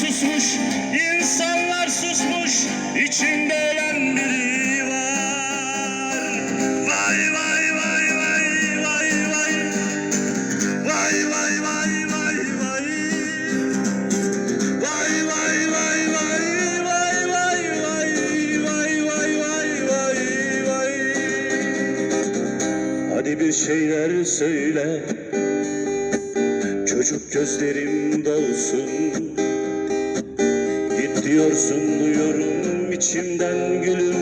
susmuş, insanlar susmuş, içinde ölen biri var. Vay vay vay vay vay vay. Vay vay vay vay vay. Vay vay vay vay vay vay vay vay vay vay vay vay Hadi bir şeyler söyle Çocuk gözlerim dolsun diyorsun duyuyorum içimden gülüm.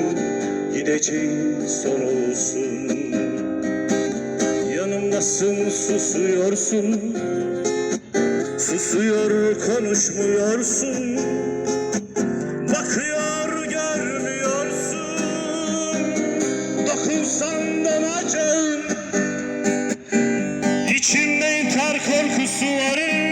Gideceğin son olsun. Yanımdasın susuyorsun. Susuyor konuşmuyorsun. Bakıyor görmüyorsun. Dokunsan donacağım İçimde intihar korkusu var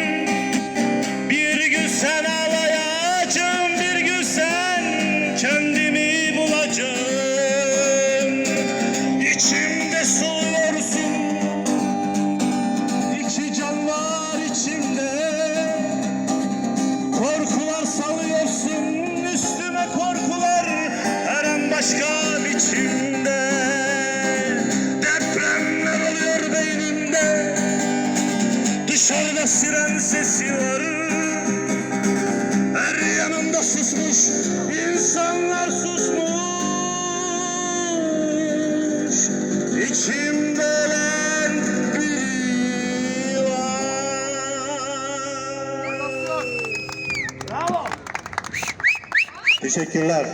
Siren sesi var Her yanımda susmuş insanlar susmuş İçimde ölen biri var Bravo. Teşekkürler.